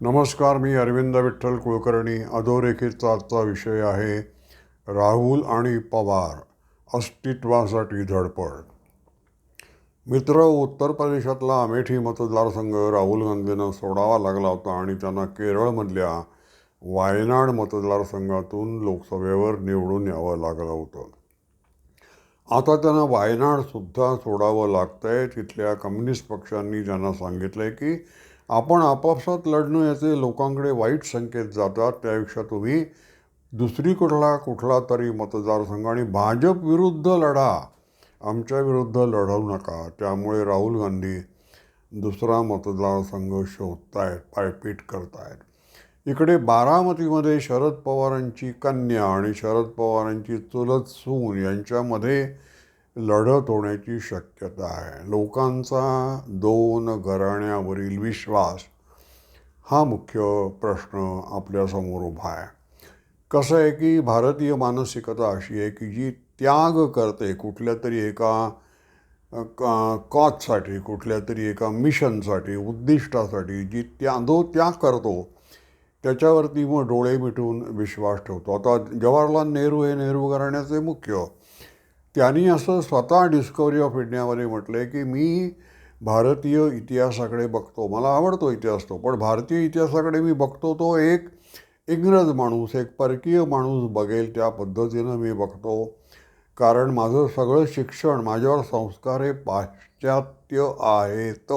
नमस्कार मी अरविंद विठ्ठल कुलकर्णी. अधोरेखितचा आजचा विषय आहे राहुल आणि पवार अस्तित्वासाठी धडपड. मित्र उत्तर प्रदेशातला अमेठी मतदारसंघ राहुल गांधींना सोडावा लागला होता आणि त्यांना केरळमधल्या वायनाड मतदारसंघातून लोकसभेवर निवडून यावं लागलं होतं. आता त्यांना वायनाडसुद्धा सोडावं लागतं आहे तिथल्या कम्युनिस्ट पक्षांनी त्यांना सांगितलं आहे की आपण आपापसात लढणं याचे लोकांकडे वाईट संकेत जातात त्यापेक्षा तुम्ही दुसरी कुठला कुठला तरी मतदारसंघ आणि भाजप विरुद्ध लढा. आमच्या विरुद्ध लढवू नका. त्यामुळे राहुल गांधी दुसरा मतदारसंघ शोधतायत पायपीट करतायत. इकडे बारामतीमध्ये शरद पवारांची कन्या आणि शरद पवारांची चुलत सून यांच्यामध्ये लढत होण्याची शक्यता आहे. लोकांचा दोन घराण्यावरील विश्वास हा मुख्य प्रश्न आपल्यासमोर उभा आहे. कसं आहे की भारतीय मानसिकता अशी आहे की जी त्याग करते कुठल्या तरी एका कॉजसाठी कुठल्या तरी एका मिशनसाठी उद्दिष्टासाठी जी त्या जो त्याग करतो त्याच्यावरती मग डोळे मिटून विश्वास ठेवतो. आता जवाहरलाल नेहरू हे नेहरू घराण्याचे मुख्य त्यांनी असं स्वतः डिस्कवरी ऑफ इंडियामध्ये म्हटलं आहे की मी भारतीय इतिहासाकडे बघतो. मला आवडतो इतिहास तो पण भारतीय इतिहासाकडे मी बघतो तो एक इंग्रज माणूस एक परकीय माणूस बघेल त्या पद्धतीनं मी बघतो. कारण माझं सगळं शिक्षण माझ्यावर संस्कार हे पाश्चात्य आहेत.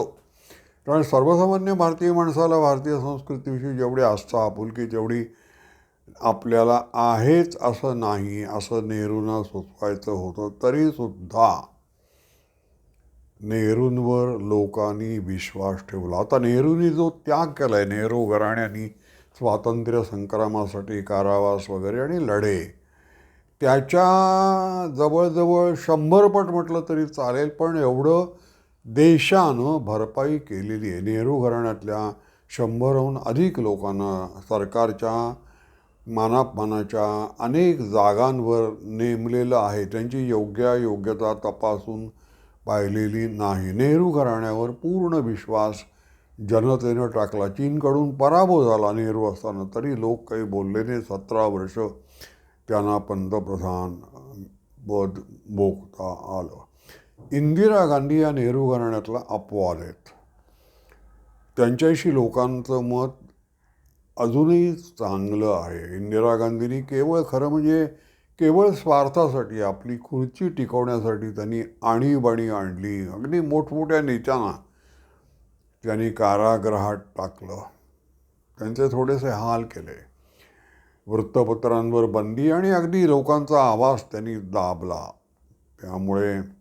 कारण सर्वसामान्य भारतीय माणसाला भारतीय संस्कृतीविषयी जेवढी आस्था आपुलकी तेवढी आपल्याला आहेच असं नाही असं नेहरूंना सुचवायचं होतं तरीसुद्धा नेहरूंवर लोकांनी विश्वास ठेवला. आता नेहरूंनी जो त्याग केला आहे नेहरू घराण्यानी स्वातंत्र्य संग्रामासाठी कारावास वगैरे आणि लढे त्याच्या जवळजवळ शंभरपट म्हटलं तरी चालेल पण एवढं देशानं भरपाई केलेली आहे. नेहरू घराण्यातल्या शंभरहून अधिक लोकांना सरकारच्या मानापमानाच्या अनेक जागांवर नेमलेलं आहे. त्यांची योग्य योग्यता तपासून पाहिलेली नाही. नेहरू घराण्यावर पूर्ण विश्वास जनतेनं टाकला. चीनकडून पराभव झाला. नेहरू असताना तरी लोक काही बोलले नाही. सतरा वर्ष त्यांना पंतप्रधान पद भोगता आलं. इंदिरा गांधी या नेहरू घराण्यातला अपवाद आहेत. त्यांच्याशी लोकांचं मत अजूनही चांगलं आहे. इंदिरा गांधींनी केवळ खरं म्हणजे केवळ स्वार्थासाठी आपली खुर्ची टिकवण्यासाठी त्यांनी आणीबाणी आणली. अगदी मोठमोठ्या नेत्यांना त्यांनी कारागृहात टाकलं. त्यांचे थोडेसे हाल केले. वृत्तपत्रांवर बंदी आणि अगदी लोकांचा आवाज त्यांनी दाबला. त्यामुळे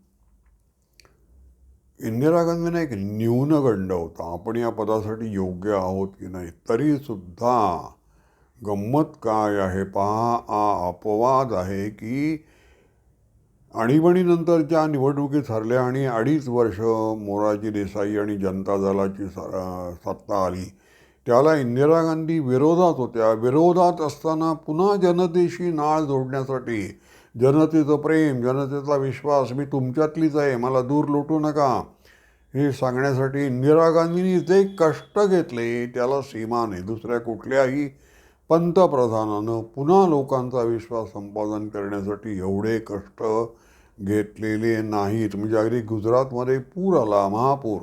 इंदिरा गांधींना एक न्यूनगंड होता. आपण या पदासाठी योग्य आहोत की नाही? तरीसुद्धा गंमत काय आहे? पहा हा अपवाद आहे की आणीबाणीनंतरच्या निवडणुकीत हरल्या आणि अडीच वर्ष मोराजी देसाई आणि जनता दलाची सत्ता आली. त्याला इंदिरा गांधी विरोधात होत्या. विरोधात असताना पुन्हा जनतेशी नाळ जोडण्यासाठी जनतेचं प्रेम जनतेचा विश्वास मी तुमच्यातलीच आहे मला दूर लोटू नका. हे सांगण्यासाठी इंदिरा गांधींनी जे कष्ट घेतले त्याला सीमा नाही दुसऱ्या कुठल्याही पंतप्रधानानं पुन्हा लोकांचा विश्वास संपादन करण्यासाठी एवढे कष्ट घेतलेले नाहीत. म्हणजे अगदी गुजरातमध्ये पूर आला महापूर.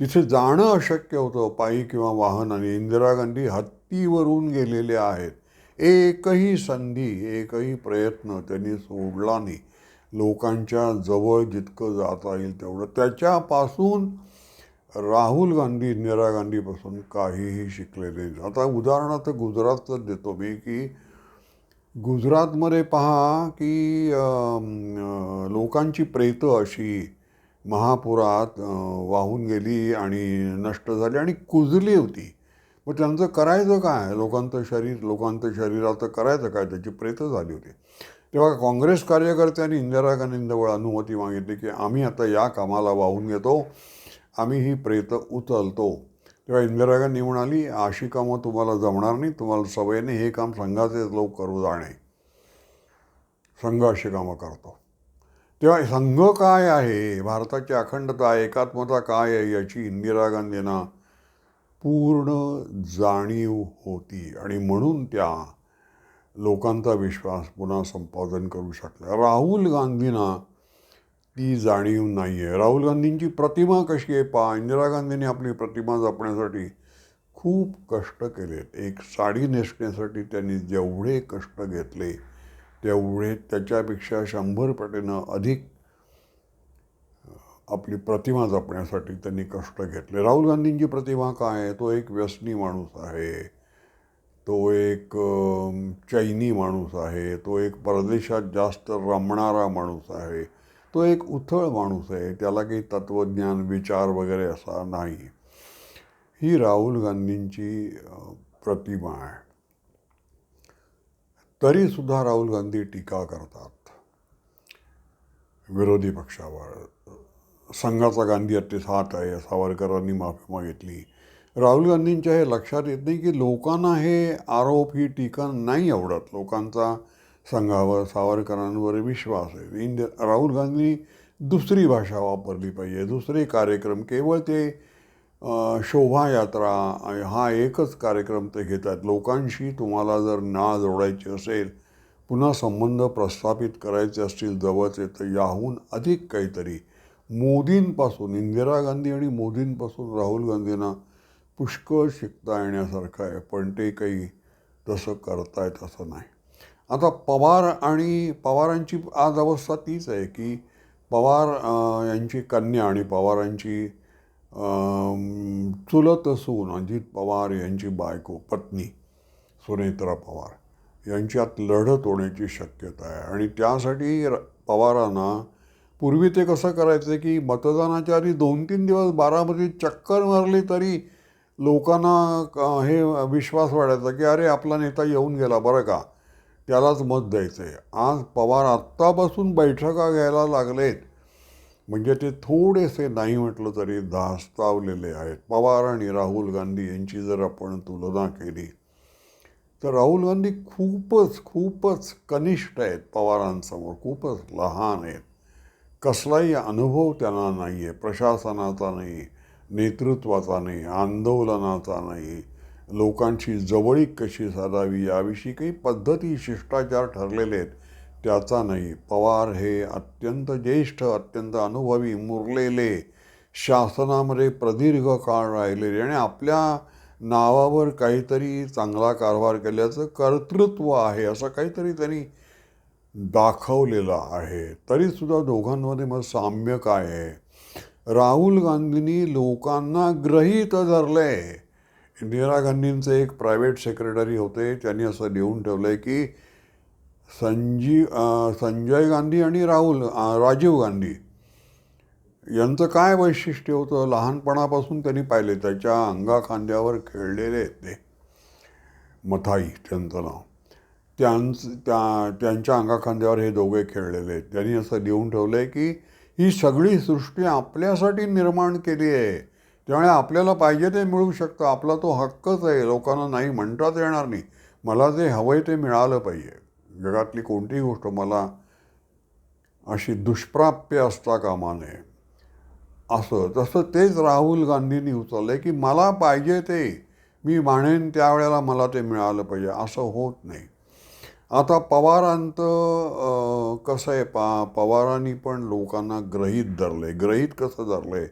तिथे जाणं अशक्य होतं पायी किंवा वाहनाने. इंदिरा गांधी हत्तीवरून गेलेले आहेत. एकही संधी एकही प्रयत्न त्यांनी सोडला नाही. लोकांच्या जवळ जितकं जाता येईल तेवढं. त्याच्यापासून राहुल गांधी इंदिरा गांधीपासून काहीही शिकलेले नाही. आता उदाहरणार्थ गुजरातचं देतो मी की गुजरातमध्ये पहा की लोकांची प्रेतं अशी महापुरात वाहून गेली आणि नष्ट झाली आणि कुजली होती. मग त्यांचं करायचं काय? लोकांचं शरीर लोकांचं शरीराचं करायचं काय? त्याची प्रेत झाली होती. तेव्हा काँग्रेस कार्यकर्त्यांनी इंदिरा गांधींजवळ अनुमती मागितली की आम्ही आता या कामाला वाहून घेतो. आम्ही ही प्रेत उचलतो. तेव्हा इंदिरा गांधी म्हणाली अशी कामं तुम्हाला जमणार नाही तुम्हाला सवयीने हे काम संघाचे लोक करू जाणे. संघ अशी कामं करतो. तेव्हा संघ काय आहे? भारताची अखंडता एकात्मता काय आहे याची इंदिरा गांधींना पूर्ण जाणीव होती आणि म्हणून त्या लोकांचा विश्वास पुन्हा संपादन करू शकल्या राहुल गांधींना ती जाणीव नाही आहे राहुल गांधींची प्रतिमा कशी आहे पा इंदिरा गांधींनी आपली प्रतिमा जपण्यासाठी खूप कष्ट केलेत. एक साडी नेसण्यासाठी त्यांनी जेवढे कष्ट घेतले तेवढे त्याच्यापेक्षा शंभर पटीनं अधिक आपली प्रतिमा जपण्यासाठी त्यांनी कष्ट घेतले. राहुल गांधींची प्रतिमा काय आहे? तो एक व्यसनी माणूस आहे. तो एक चैनी माणूस आहे. तो एक परदेशात जास्त रमणारा माणूस आहे. तो एक उथळ माणूस आहे. त्याला काही तत्त्वज्ञान विचार वगैरे असा नाही. ही राहुल गांधींची प्रतिमा आहे. तरीसुद्धा राहुल गांधी टीका करतात. विरोधी पक्षावर संघाचा गांधी अट्टीस हात आहे सावरकरांनी माफी मागितली. राहुल गांधींच्या हे लक्षात येत नाही की लोकांना हे आरोप ही टीका नाही आवडत. लोकांचा संघावर सावरकरांवर विश्वास आहे. इंद राहुल गांधी दुसरी भाषा वापरली पाहिजे. दुसरे कार्यक्रम केवळ ते शोभायात्रा हा एकच कार्यक्रम ते घेतात. लोकांशी तुम्हाला जर नाळ जोडायची असेल पुन्हा संबंध प्रस्थापित करायचे असतील जवळचे तर याहून अधिक काहीतरी मोदींपासून इंदिरा गांधी आणि मोदींपासून राहुल गांधींना पुष्कळ शिकता येण्यासारखं आहे पण ते काही तसं करतायत असं नाही. आता पवार आणि पवारांची आज अवस्था तीच आहे की पवार यांची कन्या आणि पवारांची चुलत सून अजित पवार यांची बायको पत्नी सुनेत्रा पवार यांच्यात लढत होण्याची शक्यता आहे. आणि त्यासाठी र- पवारांना पूर्वी ते कसं करायचं की मतदानाच्या आधी दोन तीन दिवस बारामतीत चक्कर मारली तरी लोकांना हे विश्वास वाढायचा की अरे आपला नेता येऊन गेला बरं का त्यालाच मत द्यायचं आहे आज पवार आत्तापासून बैठका घ्यायला लागलेत. म्हणजे ते थोडेसे नाही म्हटलं तरी धास्तावलेले आहेत. पवार आणि राहुल गांधी यांची जर आपण तुलना केली तर राहुल गांधी खूपच खूपच कनिष्ठ आहेत पवारांसमोर खूपच लहान आहेत. कसलाही अनुभव त्यांना नाही आहे प्रशासनाचा नाही नेतृत्वाचा नाही आंदोलनाचा नाही. लोकांची जवळीक कशी साधावी याविषयी काही पद्धती शिष्टाचार ठरलेले आहेत. त्याचा नाही. पवार हे अत्यंत ज्येष्ठ अत्यंत अनुभवी मुरलेले शासनामध्ये प्रदीर्घ काळ राहिलेले आणि आपल्या नावावर काहीतरी चांगला कारभार केल्याचं कर्तृत्व आहे असं काहीतरी त्यांनी दाखवलेलं आहे. तरीसुद्धा दोघांमध्ये मग साम्य काय आहे? राहुल गांधींनी लोकांना ग्रहित धरले इंदिरा गांधींचे एक प्रायव्हेट सेक्रेटरी होते. त्यांनी असं लिहून ठेवलं आहे की संजीव संजय गांधी आणि राहुल राजीव गांधी यांचं काय वैशिष्ट्य होतं? लहानपणापासून त्यांनी पाहिले. त्याच्या अंगाखांद्यावर खेळलेले आहेत ते. मथाई त्यांचं नाव. त्यांचं त्या त्यांच्या अंगाखांद्यावर हे दोघे खेळलेले आहेत. त्यांनी असं लिहून ठेवलं आहे की ही सगळी सृष्टी आपल्यासाठी निर्माण केली आहे. त्यामुळे आपल्याला पाहिजे ते मिळू शकतं. आपला तो हक्कच आहे. लोकांना नाही म्हणताच येणार नाही. मला जे हवं आहे ते मिळालं पाहिजे. जगातली कोणतीही गोष्ट मला अशी दुष्प्राप्य असता कामा नये. असं तसं तेच राहुल गांधींनी उचललं आहे की मला पाहिजे ते. मी मानेन त्यावेळेला मला ते मिळालं पाहिजे. असं होत नाही. आता पवारांचं कसं आहे पा पवारांनी पण लोकांना ग्रहीत धरलं. आहे कसं धरलं? आहे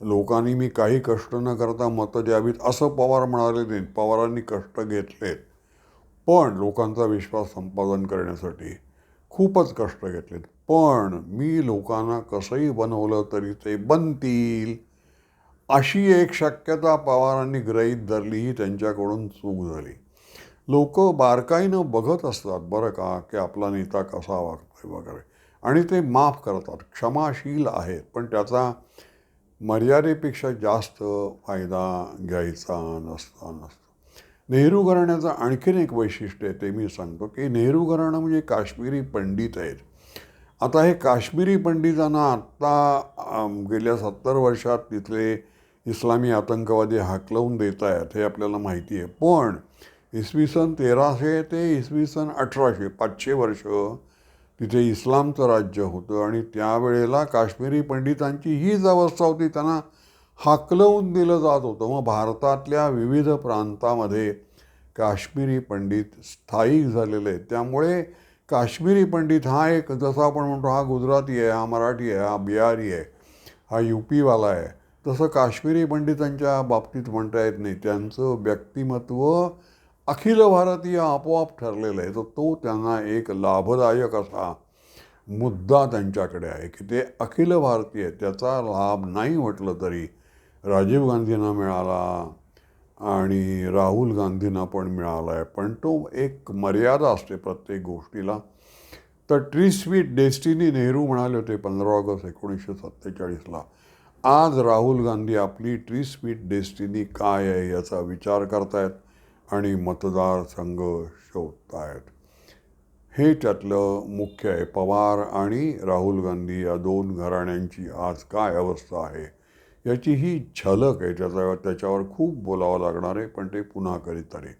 लोकांनी मी काही कष्ट न करता मतं द्यावीत असं पवार म्हणाले नाहीत. पवारांनी कष्ट घेतलेत. पण लोकांचा विश्वास संपादन करण्यासाठी खूपच कष्ट घेतलेत. पण मी लोकांना कसंही बनवलं तरी ते बनतील. अशी एक शक्यता पवारांनी ग्रहीत धरली ही त्यांच्याकडून चूक झाली. लोक बारकाईनं बघत असतात बरं का की आपला नेता कसा वागतोय वगैरे. आणि ते माफ करतात क्षमाशील आहेत. पण त्याचा मर्यादेपेक्षा जास्त फायदा घ्यायचा नसता नसतो. नेहरू घराण्याचं आणखीन एक वैशिष्ट्य आहे ते मी सांगतो की नेहरू घराणं म्हणजे काश्मीरी पंडित आहेत. आता हे काश्मीरी पंडितांना आत्ता गेल्या सत्तर वर्षात तिथले इस्लामी आतंकवादी हाकलवून देत आहेत हे आपल्याला माहिती आहे. पण इसवी सन तेराशे ते इसवी सन अठराशे पाचशे वर्ष तिथे इस्लामचं राज्य होतं आणि त्यावेळेला काश्मीरी पंडितांची हीच अवस्था होती. त्यांना हाकलवून दिलं जात होतं. मग भारतातल्या विविध प्रांतामध्ये काश्मीरी पंडित स्थायिक झालेले आहेत. त्यामुळे काश्मीरी पंडित हा एक जसा आपण म्हणतो हा गुजराती आहे हा मराठी आहे हा बिहारी आहे हा यू पीवाला आहे. तसं काश्मीरी पंडितांच्या बाबतीत म्हणता येत नाही. त्यांचं व्यक्तिमत्व अखिल भारतीय आपोआप ठरलेलं आहे. तर तो त्यांना एक लाभदायक असा मुद्दा त्यांच्याकडे आहे की ते अखिल भारतीय त्याचा लाभ नाही म्हटलं तरी राजीव गांधींना मिळाला आणि राहुल गांधींना पण मिळाला आहे. पण तो एक मर्यादा असते प्रत्येक गोष्टीला. तर ट्री स्वीट डेस्टिनी नेहरू म्हणाले होते पंधरा ऑगस्ट एकोणीसशे सत्तेचाळीसला आज राहुल गांधी आपली ट्री स्वीट डेस्टिनी काय आहे याचा विचार करतायत. आणि मतदारसंघ शोधतायत. हे त्यातलं मुख्य आहे. पवार आणि राहुल गांधी या दोन घराण्यांची आज काय अवस्था आहे? याची ही झलक आहे. त्याचा त्याच्यावर खूप बोलावं लागणार आहे पण ते पुन्हा करीत आहे.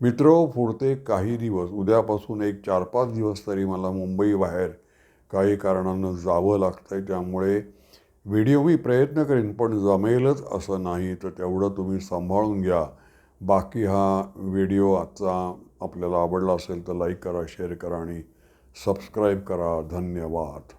मित्र पुढते काही दिवस उद्यापासून एक चार पाच दिवस तरी मला मुंबईबाहेर काही कारणानं जावं लागतं आहे त्यामुळे व्हिडिओ मी प्रयत्न करेन पण जमेलच असं नाही. तर तेवढं तुम्ही सांभाळून घ्या. बाकी हा व्हिडिओ आजचा आपल्याला आवडला असेल तर लाईक करा शेअर करा आणि सबस्क्राईब करा. धन्यवाद.